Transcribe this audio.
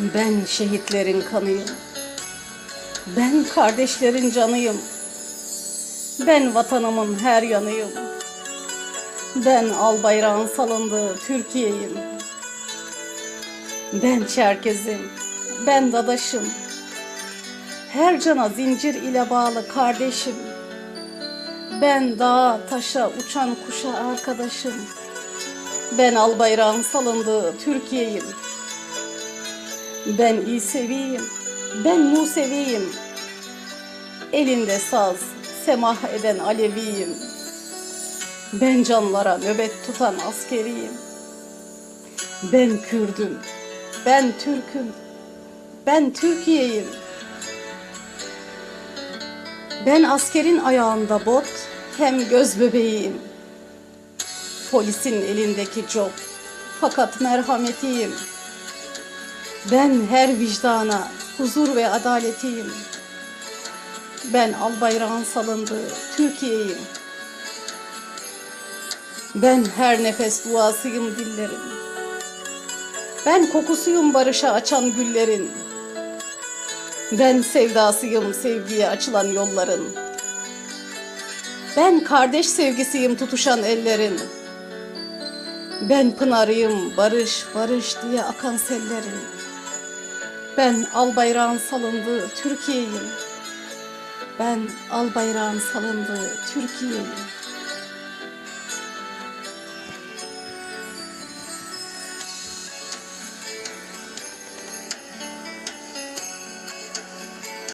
Ben şehitlerin kanıyım. Ben kardeşlerin canıyım. Ben vatanımın her yanıyım. Ben al bayrağın salındığı Türkiye'yim. Ben Çerkezim. Ben Dadaşım. Her cana zincir ile bağlı kardeşim. Ben dağa, taşa, uçan kuşa arkadaşım. Ben al bayrağın salındığı Türkiye'yim. Ben İseviyim, ben Museviyim. Elinde saz, semah eden Aleviyim. Ben canlara nöbet tutan askeriyim. Ben Kürdüm, ben Türk'üm, ben Türkiye'yim. Ben askerin ayağında bot, hem göz bebeğiyim. Polisin elindeki cop, fakat merhametiyim. Ben her vicdana huzur ve adaletiyim. Ben al bayrağın salındığı Türkiye'yim. Ben her nefes duasıyım dillerin. Ben kokusuyum barışa açan güllerin. Ben sevdasıyım sevgiye açılan yolların. Ben kardeş sevgisiyim tutuşan ellerin. Ben pınarıyım barış barış diye akan sellerin. Ben al bayrağın salındığı Türkiye'yim. Ben al bayrağın salındığı Türkiye'yim.